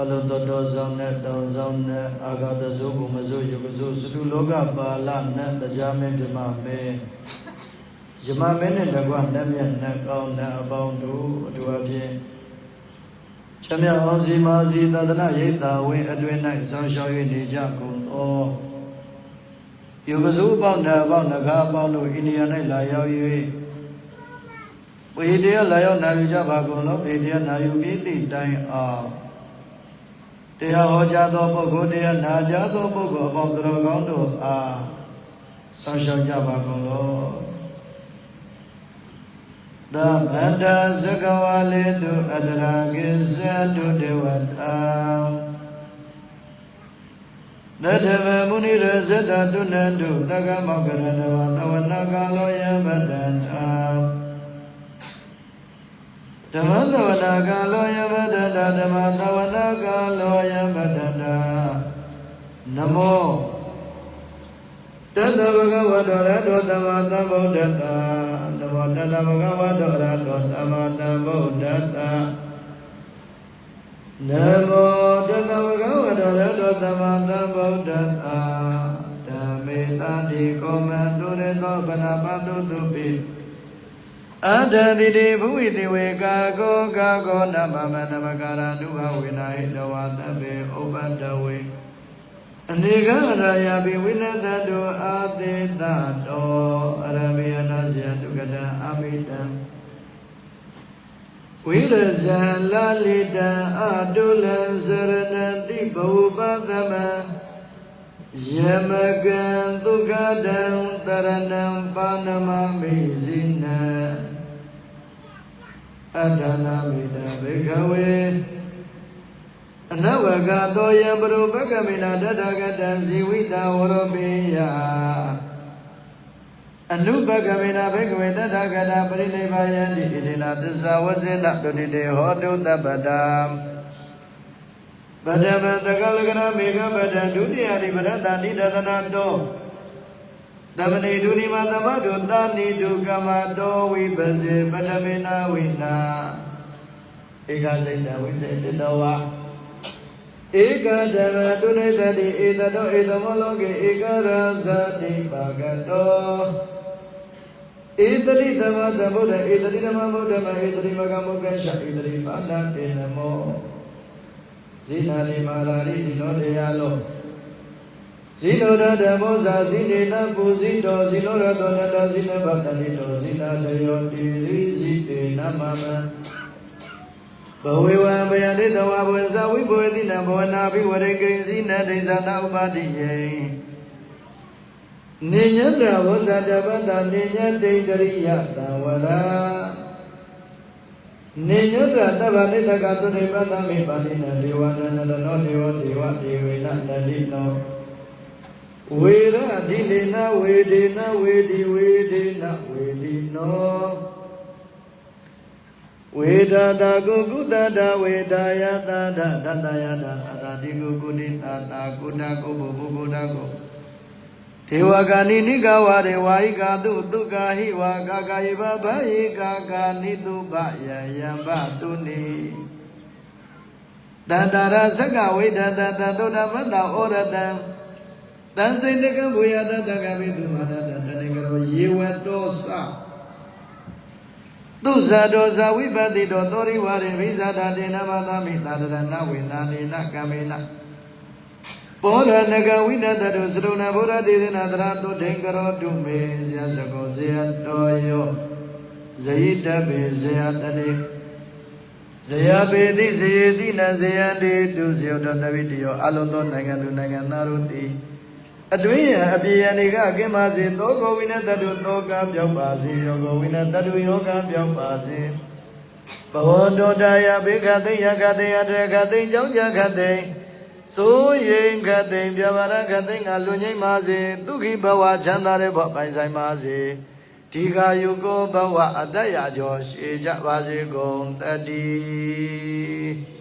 အလုံးတော်တော်ဆောင်နဲ့တောင်းဆောင်နဲ့အာဂတဇုဘုမဇုယုကဇုစတုလောကပါဠနဲ့တရားမင်းဓမ္မမဲယမမဲနဲ့တကွနတ်မြတ်နတ်ကောင်းနတ်အပေါင်းတို့အတူအဖြစ်ချမ်းမြောက်အောင်စီမာစီသဒ္ဒနာရိတ်တာဝင်းအတွင်၌ဆောင်းရှောက်၍နေကြကုန်သောယုကဇုအပေါင်းနဲ့အပေါင်းနဂါအပေါင်းတို့အိန္ဒိယ၌လာရောက်၍ဝေတရားလာရောက်နာယူကြပါကုန်သောဝေတရားနာယူပြီးသည့်တိုင်အောင် တရားဟောကြားသောပုဂ္ဂိုလ်တရားနာကြားသောပုဂ္ဂိုလ်အပေါင်းတော်ကောင်းတို့အားဆောင်းရှောက်ကြပါကုန်သောသမန္တသကဝါလေတုအတရာကိသတုဒေဝတာနတဗမုနိရဇတတုနန္တုတက္ကမောကရဏဝနဝနကာလောယမတန္တာ ဓမ္မသဝနာကာလောယမတန္တာဓမ္မသဝနာကာလောယမတန္တာနမောတသဗ္ဗဂဝတောရတောသမ္မာသမ္ဗုဒ္ဓတ္တနမောတသဗ္ဗဂဝတောရတောသမ္မာသမ္ဗုဒ္ဓတ္တနမောတသဗ္ဗဂဝတောရတောသမ္မာသမ္ဗုဒ္ဓတ္တဓမ္မေတတိကောမန္တုရေသောဗနာပတုတုပိ အတ္တတိတိဘုဝိတိဝေကာကောကာကောနမမနမကာရတုဟဝေနာဟိတဝါသဗ္ဗေဥပ္ပတဝေအနေကရာယပိဝိနတတုအာတိတတောအရမေယနာဇယတုကတံအမိတံဝိရဇံလာလိတံအတုလံစရဏတိဘုပသမံယမကံဒုက္ခတံတရဏံပါဏမမိဇိနံ အတ္တနာမိတံဘေခဝေအနဝကသောယံပရုပကမိနာတတကတံဇီဝိတာဝရပိယအနုပကမိနာဘေကဝေတတကတာပရိနိဗ္ဗာယံတိဣတိနာသစ္စာဝဇိနတုတိတေဟောတုတပ္ပတံပဒမတကလကနာမေဃပဒံဒုတိယတိပရတ္တိတသနာတော တမဏိဒုနိမသမတုတာနိဒုကမတောဝိပစေပထမေနာဝိနာဧကစိတ်တဝိစေတတောဝဧကဓမ္မတုနေတတိဧတတောဧသမလောကေဧကရာဇတိပါကတောဧတတိသမသမုဒ္ဒဧတတိသမမုဒ္ဒမဧတတိမကမုကရှဧတတိပါဏတေနမောဇိနာနိမာရာရိဇိနောတရားလော ဇိနောရဓမ္မောဇာဇိနေနပုဇိတောဇိနောရတောနတဇိနဗတတိတောဇိနာတယောတိရိဇိတေနမမံဘဝေဝံဘယတိတဝဘဝဇဝိဘဝတိနဘဝနာဘိဝရေကိဉ္စီနဒိသနာဥပါတိယေနိညတဝဇ္ဇတပတ္တနိညဒိဋ္ဌရိယတဝရာနိညတသဗ္ဗနိတကသုနိပတ္တမေပါတိနဒေဝနန္တနောဒေဝဒေဝဒေဝေနတတိနော ဝေရဓိလေနဝေဒေနဝေဒီဝေဒေနဝေဒီနောဝေဒတာကုကုတတဝေဒာယတာဒတတယတာအတာတိကုကုတိတာတာကုဏကုဘုဘုကုဏကုဒေဝကာနိနိကဝရေဝါဟိကာတုတုကာဟိဝါကာကာယဘဘဟိကာကာနိတုပယယံဘတုနိတန္တရာသက္ကဝိဒတတသောတမတ္တဩရတံ တန်စိတကံဘူယတတကပိတုမာတတတနေကရောယေဝတောသသူဇာတောဇာဝိပတိတောသောရိဝရေဝိဇာတာတေနမသမိသာတရဏဝေနာနေနကမေနဘောဓနကဝိနတတုသရုဏဘောဓတေသနာတရာတုဒိံကရောတုမေဇယသကောဇယတောယောဇယိတပေဇယတတိဇယပေတိဇယေတိနဇယတိတုဇယောတတဝိတယောအလုံးသောနိုင်ငံသူနိုင်ငံသားတို့သည် အတွင်းရအပြည့်ရနေကကင်းပါစေသောကောဝိနတတုသောကပြောက်ပါစေယောကောဝိနတတုယောကပြောက်ပါစေဘဝတောတယဘေကသိယကသိယတရကသိကြောင့်ကြခသိဆိုရင်ခသိပြဘာရခသိငါလွန်ငိမ့်ပါစေဒုက္ခိဘဝချမ်းသာတဲ့ဘဝပိုင်ဆိုင်ပါစေဒီဃာယုကောဘဝအတ္တရာကျော်ရှေကြပါစေကုန်တတိ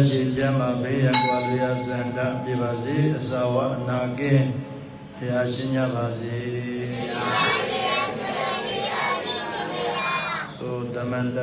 တက်ရှိကြမှာဘေးရကွာလျာစန္ဒပြပါစေအစာဝအနာကင်းဘုရားရှင်ကြပါစေသုတမန္တ